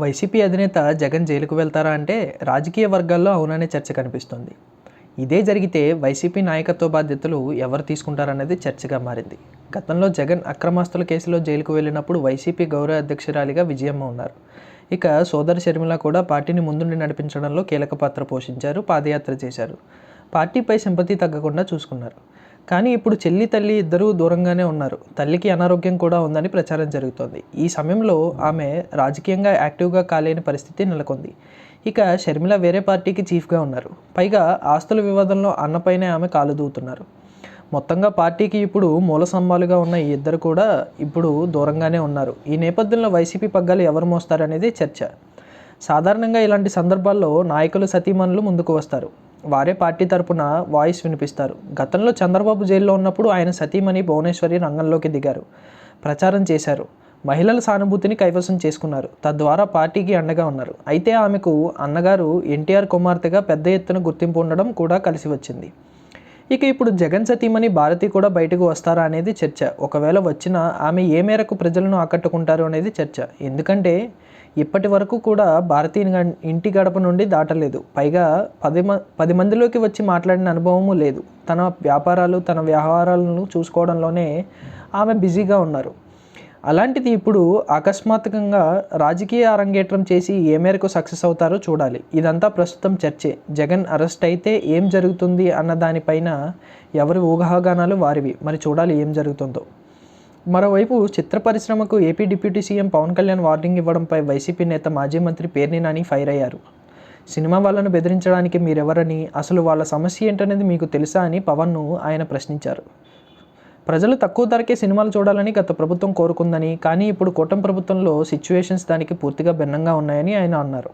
YCP అధినేత జగన్ జైలుకు వెళ్తారా అంటే రాజకీయ వర్గాల్లో అవుననే చర్చ కనిపిస్తుంది. ఇదే జరిగితే వైసీపీ నాయకత్వ బాధ్యతలు ఎవరు తీసుకుంటారనేది చర్చగా మారింది. గతంలో జగన్ అక్రమాస్తుల కేసులో జైలుకు వెళ్ళినప్పుడు వైసీపీ గౌరవ అధ్యక్షురాలిగా విజయమ్మ ఉన్నారు. ఇక సోదరి షర్మిల కూడా పార్టీని ముందుండి నడిపించడంలో కీలక పాత్ర పోషించారు పాదయాత్ర చేశారు. పార్టీపై సింపతి తగ్గకుండా చూసుకున్నారు. కానీ ఇప్పుడు చెల్లి తల్లి ఇద్దరూ దూరంగానే ఉన్నారు. తల్లికి అనారోగ్యం కూడా ఉందని ప్రచారం జరుగుతోంది. ఈ సమయంలో ఆమె రాజకీయంగా యాక్టివ్గా కాలేని పరిస్థితి నెలకొంది. ఇక షర్మిల వేరే పార్టీకి చీఫ్గా ఉన్నారు. పైగా ఆస్తుల వివాదంలో అన్నపైనే ఆమె కాలు దూతున్నారు. మొత్తంగా పార్టీకి ఇప్పుడు మూల స్తంభాలుగా ఉన్న ఈ ఇద్దరు కూడా ఇప్పుడు దూరంగానే ఉన్నారు. ఈ నేపథ్యంలో వైసీపీ పగ్గాలు ఎవరు మోస్తారనేది చర్చ. సాధారణంగా ఇలాంటి సందర్భాల్లో నాయకులు సతీమణులు ముందుకు వస్తారు. వారే పార్టీ తరపున వాయిస్ వినిపిస్తారు. గతంలో చంద్రబాబు జైల్లో ఉన్నప్పుడు ఆయన సతీమణి భువనేశ్వరి రంగంలోకి దిగారు. ప్రచారం చేశారు. మహిళల సానుభూతిని కైవసం చేసుకున్నారు. తద్వారా పార్టీకి అండగా ఉన్నారు. అయితే ఆమెకు అన్నగారు ఎన్టీఆర్ కుమార్తెగా పెద్ద ఎత్తున గుర్తింపు ఉండడం కూడా కలిసి వచ్చింది. ఇక ఇప్పుడు జగన్ సతీమణి భారతి కూడా బయటకు వస్తారా అనేది చర్చ. ఒకవేళ వచ్చినా ఆమె ఏ మేరకు ప్రజలను ఆకట్టుకుంటారు అనేది చర్చ. ఎందుకంటే ఇప్పటి వరకు కూడా భారతీ ఇంటి గడప నుండి దాటలేదు. పైగా పది మ పది మందిలోకి వచ్చి మాట్లాడిన అనుభవము లేదు. తన వ్యాపారాలు తన వ్యవహారాలను చూసుకోవడంలోనే ఆమె బిజీగా ఉన్నారు. అలాంటిది ఇప్పుడు అకస్మాత్తుగా రాజకీయ అరంగేట్రం చేసి ఏ మేరకు సక్సెస్ అవుతారో చూడాలి. ఇదంతా ప్రస్తుతం చర్చే. జగన్ అరెస్ట్ అయితే ఏం జరుగుతుంది అన్న దానిపైన ఎవరి ఊహాగానాలు వారివి. మరి చూడాలి ఏం జరుగుతుందో. మరోవైపు చిత్ర పరిశ్రమకు AP deputy CM Pawan Kalyan warning ఇవ్వడంపై YCP నేత మాజీ మంత్రి పేర్ని నాని ఫైర్ అయ్యారు. సినిమా వాళ్ళను బెదిరించడానికి మీరెవరని అసలు వాళ్ళ సమస్య ఏంటనేది మీకు తెలుసా అని పవన్ను ఆయన ప్రశ్నించారు. ప్రజలు తక్కువ ధరకే సినిమాలు చూడాలని గత ప్రభుత్వం కోరుకుందని కానీ ఇప్పుడు కూటమి ప్రభుత్వంలో సిచ్యువేషన్స్ దానికి పూర్తిగా భిన్నంగా ఉన్నాయని ఆయన అన్నారు.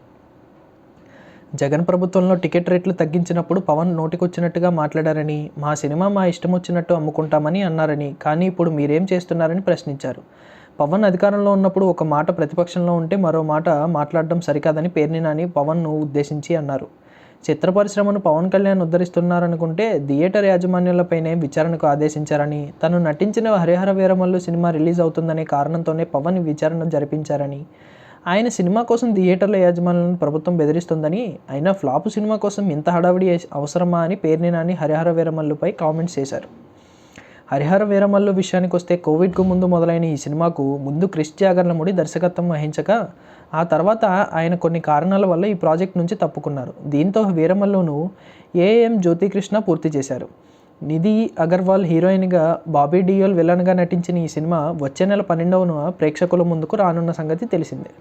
జగన్ ప్రభుత్వంలో టికెట్ రేట్లు తగ్గించినప్పుడు పవన్ నోటికొచ్చినట్టుగా మాట్లాడారని మా సినిమా మా ఇష్టం వచ్చినట్టు అమ్ముకుంటామని అన్నారని కానీ ఇప్పుడు మీరేం చేస్తున్నారని ప్రశ్నించారు. పవన్ అధికారంలో ఉన్నప్పుడు ఒక మాట ప్రతిపక్షంలో ఉంటే మరో మాట మాట్లాడడం సరికాదని పేర్ని నాని పవన్ను ఉద్దేశించి అన్నారు. చిత్ర పరిశ్రమను పవన్ కళ్యాణ్ ఉద్ధరిస్తున్నారనుకుంటే థియేటర్ యాజమాన్యులపైనే విచారణకు ఆదేశించారని తను నటించిన హరిహర వీరమల్లు సినిమా రిలీజ్ అవుతుందనే కారణంతోనే పవన్ విచారణ జరిపించారని. ఆయన సినిమా కోసం థియేటర్ల యాజమాన్యాలను ప్రభుత్వం బెదిరిస్తుందని అయినా ఫ్లాప్ సినిమా కోసం ఇంత హడావిడి అవసరమా అని పేర్ని నాని హరిహర వీరమల్లుపై కామెంట్స్ చేశారు. హరిహర వీరమల్లు విషయానికి వస్తే కోవిడ్కు ముందు మొదలైన ఈ సినిమాకు ముందు క్రిష్ జాగర్లముడి దర్శకత్వం వహించక ఆ తర్వాత ఆయన కొన్ని కారణాల వల్ల ఈ ప్రాజెక్ట్ నుంచి తప్పుకున్నారు. దీంతో వీరమల్లును ఏఎం జ్యోతికృష్ణ పూర్తి చేశారు. నిధి అగర్వాల్ హీరోయిన్గా బాబీ డియోల్ విలన్గా నటించిన ఈ సినిమా వచ్చే నెల పన్నెండవన ప్రేక్షకుల ముందుకు రానున్న సంగతి తెలిసిందే.